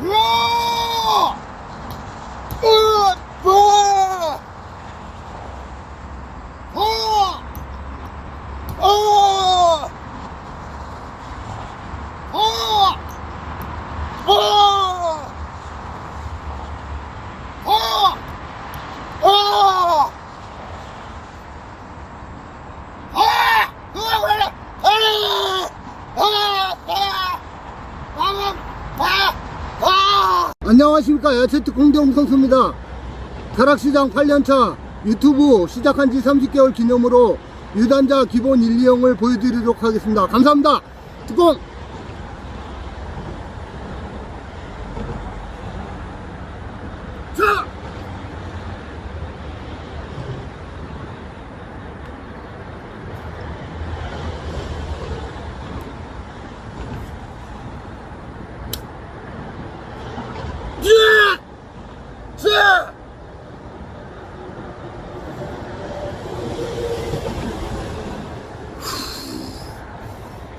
으 안녕하십니까. 야채트 공대홍 선수입니다. 가락시장 8년차 유튜브 시작한 지 30개월 기념으로 유단자 기본 1, 2형을 보여드리도록 하겠습니다. 감사합니다. 뚜껑